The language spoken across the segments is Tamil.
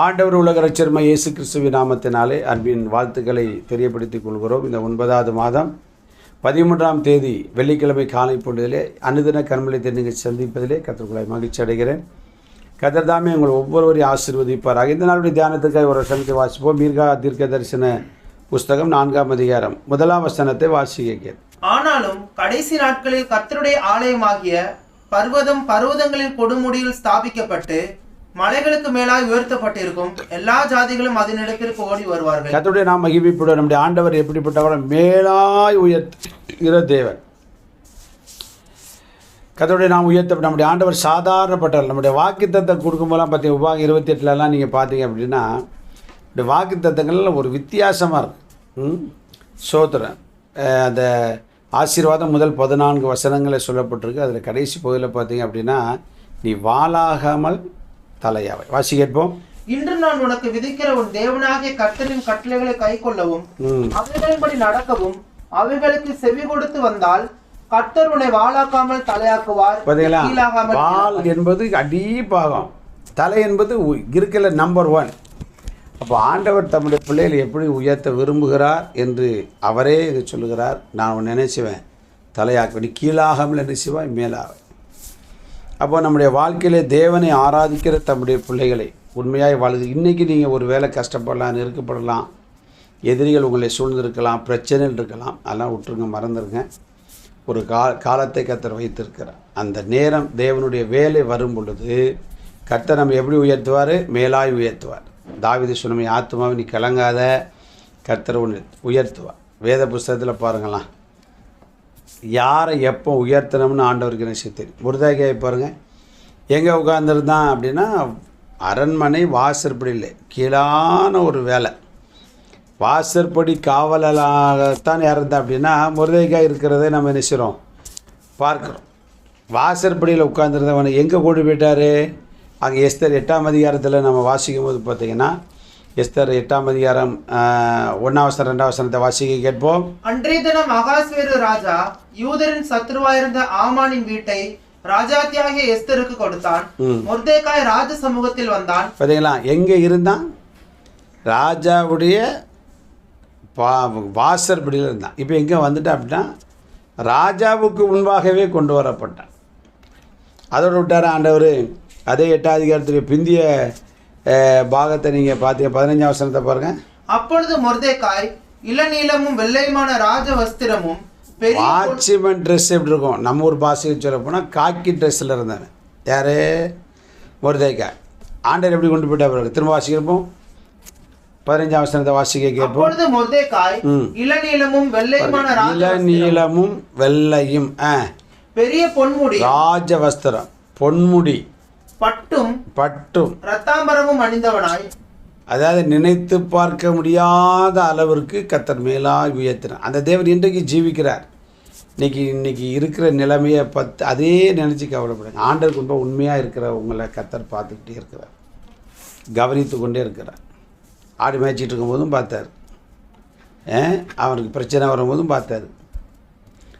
ஆண்டவர் உலக ரச்சர்மை இயேசு கிறிஸ்துவின் நாமத்தினாலே அன்பின் வாழ்த்துக்களை தெரியப்படுத்திக் கொள்கிறோம். இந்த ஒன்பதாவது மாதம் பதிமூன்றாம் தேதி வெள்ளிக்கிழமை காலை பொழுதிலே அனுதின கண்மலை நீங்கள் சந்திப்பதிலே கத்திரக்குள்ளை மகிழ்ச்சி அடைகிறேன். கதர் தாமே உங்கள் ஒவ்வொருவரையும் ஆசிர்வதிப்பாராக. இந்த நாளுடைய தியானத்துக்காக ஒரு வசனத்தை வாசிப்போம். மீர்கா தீர்க்க தரிசன புஸ்தகம் நான்காம் அதிகாரம் முதலாம் வசனத்தை வாசிக்க ஆனாலும் கடைசி நாட்களில் கத்தருடைய ஆலயமாகிய பர்வதம் பர்வதங்களின் கொடுமுடியில் ஸ்தாபிக்கப்பட்டு மலைகளுக்கு மேலாய் உயர்த்தப்பட்டிருக்கும். எல்லா ஜாதிகளும் அதனிடத்திற்கு ஓடி வருவார்கள். கத்தருடைய நாம் மகிழ்விப்பட நம்முடைய ஆண்டவர் எப்படிப்பட்டவர் மேலாய் உயர்த்துகிற தேவன். கத்தருடைய நாம் உயர்த்த நம்முடைய ஆண்டவர் சாதாரணப்பட்டவர். நம்முடைய வாக்குத்தத்தை கொடுக்கும்போதெல்லாம் பார்த்தீங்க உபாகம் இருபத்தி எட்டுலலாம் நீங்கள் பார்த்தீங்க அப்படின்னா இந்த வாக்குத்தத்தங்கள்லாம் ஒரு வித்தியாசமாக இருக்கும் ம்? சோத்திரன் அந்த ஆசீர்வாதம் முதல் பதினான்கு வசனங்களை சொல்லப்பட்டிருக்கு. அதில் கடைசி பகுதியில் பார்த்தீங்க அப்படின்னா நீ வாளாகாமல் தலையாவை. வாசி கேட்போம். இன்று நான் உனக்கு விதிக்கிற உன் தேவனாகிய கர்த்தரின் கட்டளைகளை கைக்கொள்ளவும் ம். அவைகளின்படி நடக்கவும் அவைகளுக்கு செவி கொடுத்து வந்தால் கர்த்தர் உன்னை வாழாக்காமல் தலையாக்குவார் வால் என்பது அடிப்பாகம். தலை என்பது இருக்கிற நம்பர் ஒன் அப்போ ஆண்டவர் தம்முடைய பிள்ளைகளை எப்படி உயர்த்த விரும்புகிறார் என்று அவரே சொல்லுகிறார். நான் உன்னை நினைச்சுவேன். தலையாக்க நீ கீழாகாமல் என்ன செய்வாய் மேலாக அப்போ நம்முடைய வாழ்க்கையிலே தேவனை ஆராதிக்கிற தம்முடைய பிள்ளைகளை உண்மையாக வாழுது இன்றைக்கி நீங்கள் ஒரு வேளை கஷ்டப்படலாம் நெருக்கப்படலாம் எதிரிகள் உங்களை சூழ்ந்திருக்கலாம் பிரச்சனைகள் இருக்கலாம் அதெல்லாம் விட்டுருங்க மறந்துடுங்க ஒரு கா காலத்தை கத்தர் வைத்திருக்கிறார். அந்த நேரம் தேவனுடைய வேலை வரும் பொழுது கத்தர் நம்ம எப்படி உயர்த்துவார்? மேலாய் உயர்த்துவார். தாவித சுனமை ஆத்மாவை நீ கலங்காத கர்த்தர் உயர்த்துவார். வேத புஸ்தகத்தில் பாருங்களாம் யாரை எப்போ உயர்த்தணும்னு ஆண்டவருக்கு என்ன தெரியும் முருதாகியை பாருங்கள் எங்கே உட்காந்துருந்தான் அப்படின்னா அரண்மனை வாசற்படியில் கீழான ஒரு வேலை. வாசற்படி காவலாகத்தான் இறந்தா அப்படின்னா முருதைக்காய் இருக்கிறத நம்ம என்ன பார்க்குறோம். வாசற்படியில் உட்காந்துருந்தவனை எங்கே கொண்டு போயிட்டாரு? அங்கே எஸ்தர் எட்டாம் அதிகாரத்தில் நம்ம வாசிக்கும் போது பார்த்திங்கன்னா எஸ்தர் எட்டாம் அதிகாரம் ஒன்றாவசரம் ரெண்டாவசனத்தை வாசிக்க கேட்போம். அன்றைய தினம் அகாஸ்வேரு ராஜா யூதரின் சத்ருவாயிருந்த ஆமானின் வீட்டை ராஜாத்தியாகிய எஸ்தருக்கு கொடுத்தான். ம். மொர்தேக்காய் ராஜ சமூகத்தில் வந்தான். பார்த்தீங்களா எங்கே இருந்தான்? ராஜாவுடைய பா வாசற்படியில் இருந்தான். இப்போ எங்கே வந்துட்டான் அப்படின்னா ராஜாவுக்கு முன்பாகவே கொண்டு வரப்பட்டான். அதோட விட்டார் ஆண்டவர்? அதே எட்டாம் அதிகாரத்துடைய பிந்திய பாகத்தை நீங்கள் பார்த்தீங்க பதினஞ்சாம் வசனத்தை பாருங்கள் அப்பொழுது மொர்தேக்காய் இளநீலமும் வெள்ளையுமான ராஜ வஸ்திரமும் பெரிய வாட்ச்மேன் ட்ரெஸ் எப்படி இருக்கும்? நம்ம ஊர் பாஷையில் சொல்ல போனால் காக்கி ட்ரெஸ்ஸில் இருந்தவன் யார்? முருதைக்கா ஆண்டர் எப்படி கொண்டு போயிட்டா பாருங்க. திரும்ப வாசிக்கிறப்போம் பதினஞ்சாம் வசனத்தை வாசிக்க கேட்போம். அப்பொழுது மொர்தேக்காய் ம். இளநீலமும் வெள்ளையுமான ராஜ இளநீலமும் வெள்ளையும் பெரிய பொன்முடி. ராஜவஸ்திரம். பொன்முடி. பட்டும் பட்டும். ரத்தாம்பரமும் அணிந்தவனாய். அதாவது நினைத்து பார்க்க முடியாத அளவிற்கு கத்தர் மேலாய் உயர்த்தினார். அந்த தேவன் இன்றைக்கு ஜீவிக்கிறார். இன்னைக்கு இன்னைக்கு இருக்கிற நிலைமையை பத்து அதே நினச்சி கவலைப்படுங்க. ஆண்டருக்கு ரொம்ப உண்மையாக இருக்கிற உங்களை கத்தர் பார்த்துக்கிட்டே இருக்கிறார். கவனித்து கொண்டே இருக்கிறார். ஆடு மேய்ச்சிட்டு இருக்கும்போதும் பார்த்தார். அவனுக்கு பிரச்சனை வரும்போதும் பார்த்தார்.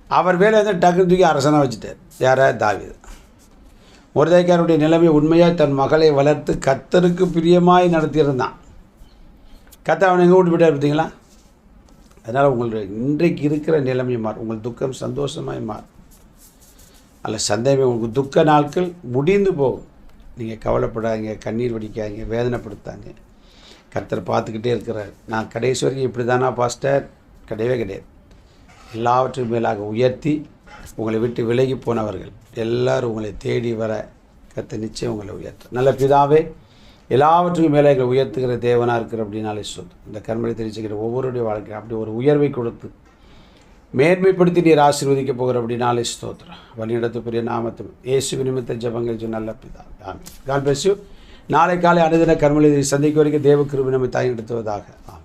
அவர் வேலை வந்து டக்குனு தூக்கி அரசனாக வச்சுட்டார். யாரா? தாவீது. முருதைக்காரனுடைய நிலைமை உண்மையாக தன் மகளை வளர்த்து கத்தருக்கு பிரியமாய் நடத்தியிருந்தான். கத்தை அவனை எங்கே விட்டு போயிட்டார் பார்த்தீங்களா? அதனால் உங்களுடைய இன்றைக்கு இருக்கிற நிலைமை மாறும். உங்கள் துக்கம் சந்தோஷமாய் மாறும். அல்ல சந்தேகமே உங்களுக்கு துக்க நாட்கள் முடிந்து போகும். நீங்கள் கவலைப்படாதீங்க கண்ணீர் வடிக்காதீங்க வேதனைப்படுத்தாங்க கர்த்தர் பார்த்துக்கிட்டே இருக்கிறார். நான் கடைசி வரைக்கும் இப்படி தானா பாஸ்டர்? கிடையவே கிடையாது. எல்லாவற்றுக்கும் மேலாக உயர்த்தி உங்களை விட்டு விலகி போனவர்கள் எல்லாரும் உங்களை தேடி வர கத்த நிச்சயம் உங்களை உயர்த்தும் நல்ல பிதாவே எல்லாவற்றுக்கும் மேலே எங்களை உயர்த்துகிற தேவனாக இருக்கிற அப்படின்னாலே சொல். இந்த கர்மலை தெரிவிச்சுக்கிற ஒவ்வொருடைய வாழ்க்கை அப்படி ஒரு உயர்வை கொடுத்து மேன்மைப்படுத்தி நீர் ஆசீர்வதிக்க போகிற அப்படின்னாலே ஸ்தோத்திரம். வழிநடத்து பெரிய நாமத்தும் இயேசு நிமித்த ஜபங்கள் நல்ல பிதா. ஆமென். கால் பேசியும் நாளை காலை அனுதின கர்மலை சந்திக்க வரைக்கும் தேவ கிருபி நம்மை தாய் நடத்துவதாக ஆமாம்